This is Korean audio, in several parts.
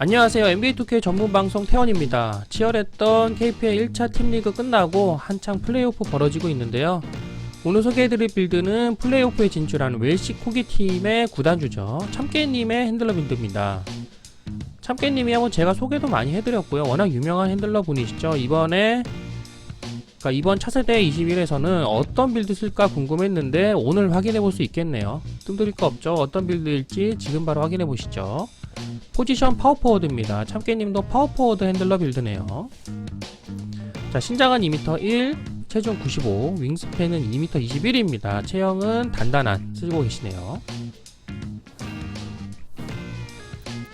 안녕하세요. NBA2K 전문 방송 태원입니다. 치열했던 KPL 1차 팀리그 끝나고 한창 플레이오프 벌어지고 있는데요. 오늘 소개해드릴 빌드는 플레이오프에 진출한 웰시 코기 팀의 구단주죠. 참깨님의 핸들러 빌드입니다. 참깨님이 한번 제가 소개도 많이 해드렸고요. 워낙 유명한 핸들러 분이시죠. 이번에 그러니까 이번 차세대 21에서는 어떤 빌드 쓸까 궁금했는데 오늘 확인해 볼 수 있겠네요. 뜸들일 거 없죠. 어떤 빌드일지 지금 바로 확인해 보시죠. 포지션 파워포워드입니다. 참깨님도 파워포워드 핸들러 빌드네요. 자, 신장은 2m 1, 체중 95, 윙스팬은 2m 21입니다. 체형은 단단한 쓰고 계시네요.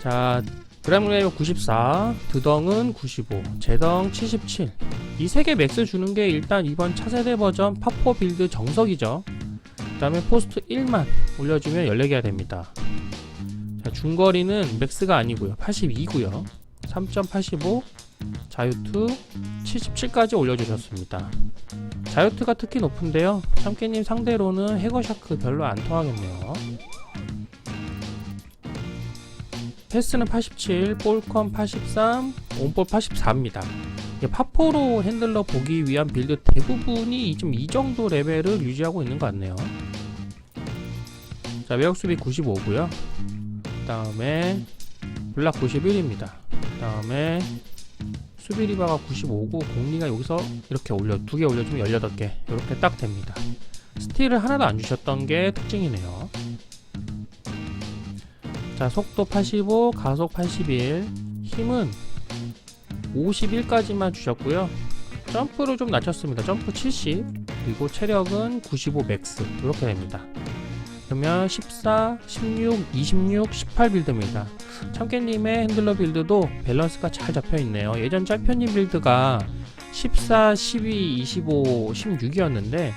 자, 그램 레벨 94, 드덩은 95, 제덩 77. 이 세 개 맥스 주는 게 일단 이번 차세대 버전 파포 빌드 정석이죠. 그 다음에 포스트 1만 올려주면 14개가 됩니다. 자, 중거리는 맥스가 아니고요. 82고요. 3.85 자유투 77까지 올려주셨습니다. 자유투가 특히 높은데요. 참깨님 상대로는 해거샤크 별로 안 통하겠네요. 패스는 87, 볼컨 83, 온볼 84입니다. 파포로 핸들러 보기 위한 빌드 대부분이 좀 이 정도 레벨을 유지하고 있는 것 같네요. 자, 외곽 수비 95고요. 다음에 블락 91입니다. 다음에 수비 리바가 95고 공리가 여기서 이렇게 올려 두 개 올려주면 18개 이렇게 딱 됩니다. 스틸을 하나도 안 주셨던 게 특징이네요. 자 속도 85 가속 81 힘은 51까지만 주셨고요. 점프를 좀 낮췄습니다. 점프 70 그리고 체력은 95 맥스 이렇게 됩니다. 그러면 14, 16, 26, 18 빌드입니다. 참깨님의 핸들러 빌드도 밸런스가 잘 잡혀 있네요. 예전 짤편님 빌드가 14, 12, 25, 16이었는데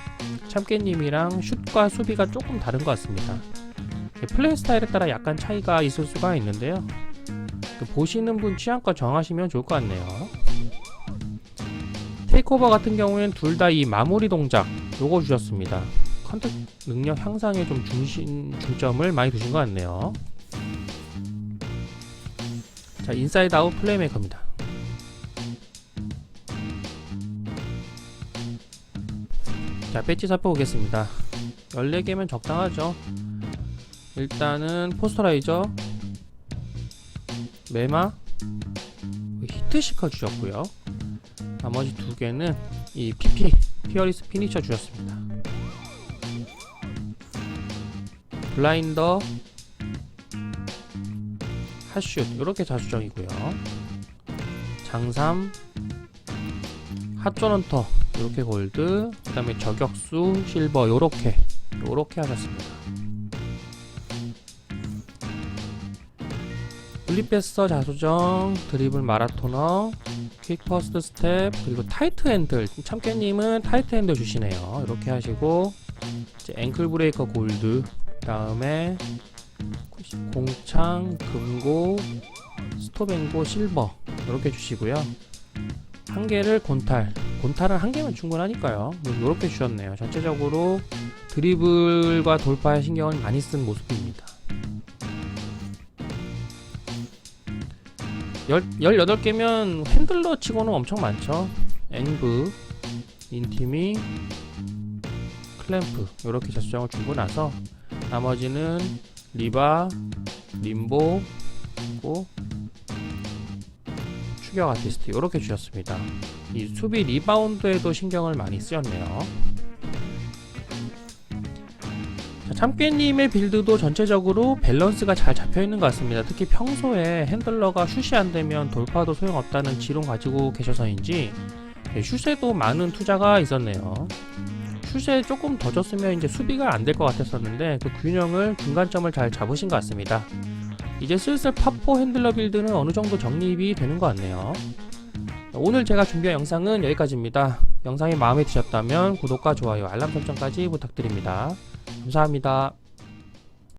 참깨님이랑 슛과 수비가 조금 다른 것 같습니다. 플레이 스타일에 따라 약간 차이가 있을 수가 있는데요. 그 보시는 분 취향껏 정하시면 좋을 것 같네요. 테이크오버 같은 경우에는 둘다 이 마무리 동작 요거 주셨습니다. 컨택 능력 향상에 좀 중심 중점을 많이 두신 것 같네요. 자 인사이드 아웃 플레이메이커입니다. 자 배지 살펴보겠습니다. 14개면 적당하죠. 일단은 포스터라이저 메마 히트시커 주셨고요. 나머지 두 개는 이 PP 피어리스 피니셔 주셨습니다. 블라인더 핫슛 이렇게 자수정이고요. 장삼 핫존헌터 이렇게 골드 그 다음에 저격수 실버 요렇게 요렇게 하셨습니다. 블리패서 자수정 드리블 마라토너 퀵 퍼스트 스텝 그리고 타이트 핸들 참깨님은 타이트 핸들 주시네요 이렇게 하시고 이제 앵클 브레이커 골드 다음에 공창 금고 스톱앵고 실버 이렇게 주시고요. 한 개를 곤탈. 곤탈은 한 개면 충분하니까요. 이렇게 주셨네요. 전체적으로 드리블과 돌파에 신경을 많이 쓴 모습입니다. 18개면 핸들러 치고는 엄청 많죠. 앵브 인티미 클램프 이렇게 자수정을 주고 나서 나머지는 리바 림보 그리고 추격 아티스트. 이렇게 주셨습니다. 이 수비 리바운드에도 신경을 많이 쓰였네요. 자, 참깨님의 빌드도 전체적으로 밸런스가 잘 잡혀 있는 것 같습니다. 특히 평소에 핸들러가 슛이 안 되면 돌파도 소용없다는 지론 가지고 계셔서인지 네, 슛에도 많은 투자가 있었네요 슛에 조금 더 줬으면 이제 수비가 안 될 것 같았었는데 그 균형을 중간점을 잘 잡으신 것 같습니다. 이제 슬슬 파포 핸들러 빌드는 어느 정도 정립이 되는 것 같네요. 오늘 제가 준비한 영상은 여기까지입니다. 영상이 마음에 드셨다면 구독과 좋아요, 알람 설정까지 부탁드립니다. 감사합니다.